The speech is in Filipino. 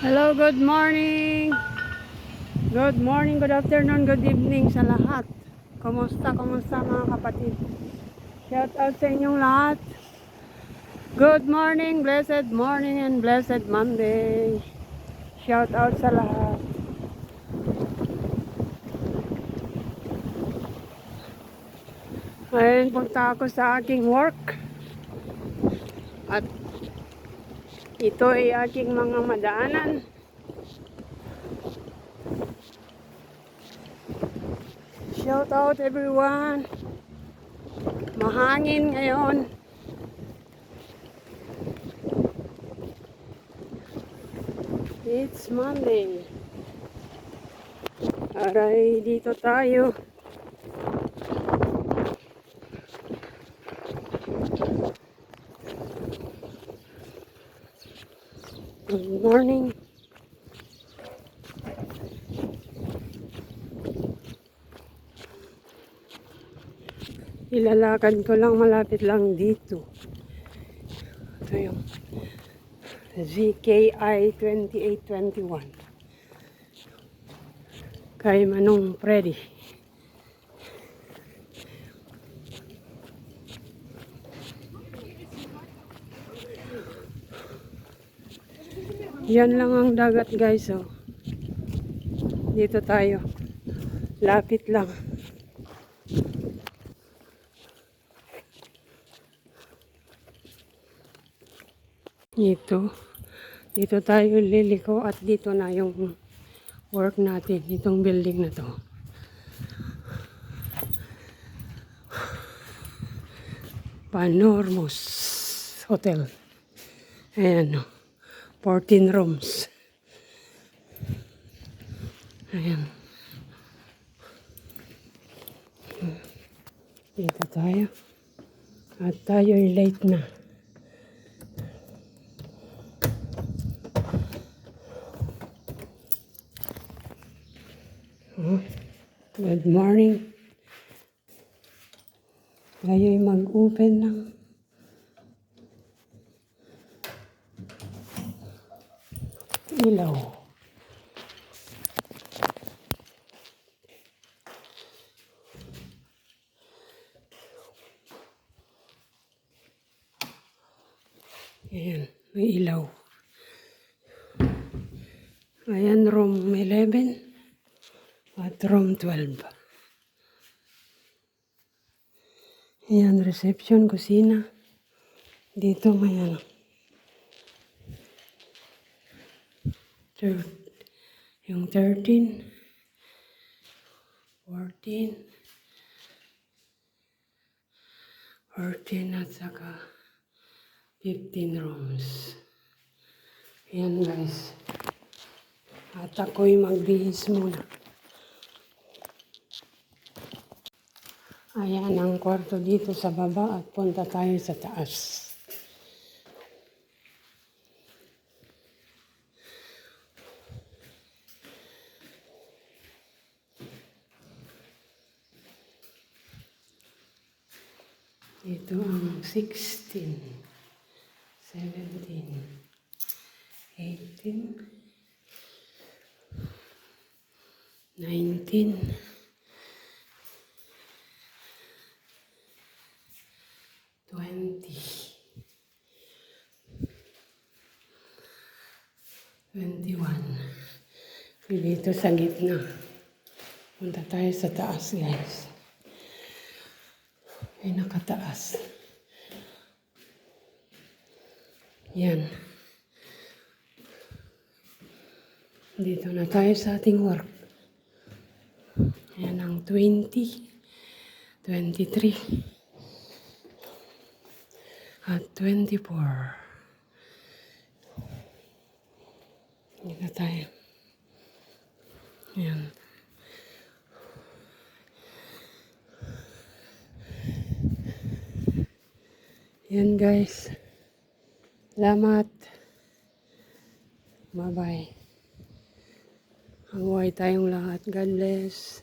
Good morning! Good morning, good afternoon, good evening sa lahat. Kumusta, kumusta mga kapatid? Shout out sa inyong lahat. Good morning, blessed morning and blessed Monday. Shout out sa lahat. Ngayon punta ako sa aking work. At ito ay aking mga madaanan. Shout out everyone. Mahangin ngayon. It's Monday. Aray, dito tayo. Good morning. Ilalakad ko lang malapit lang dito. Ito yung ZKI 2821. Kay Manong Freddy. Yan lang ang dagat guys oh. Dito tayo. Lapit lang. Dito. Dito tayo liliko at dito na yung work natin. Itong building na to. Panormos Hotel. Ayan o. 14 rooms. Ayan. Dito tayo. At tayo late na. Oh, Good morning. Ngayon mag-open ng ilaw. Ayan, may ilaw. Ayan, room 11 at room 12. Ayan, reception, kusina. Dito may ano. Third, yung 13, 14, 14 at saka 15 rooms. Ayan guys. At ako'y magbihis muna. Ayan ang kwarto dito sa baba at punta tayo sa taas. Ito ang 16, 17, 18, 19, 20, 21. Dito sa gitna. Punta tayo sa taas, guys. Ay, nakataas. Yan. Dito na tayo sa ating work. Yan ang 20, 23, at 24. Dito tayo. Yan. Yan guys. Salamat. Bye-bye. Mabuhay tayong lahat. God bless.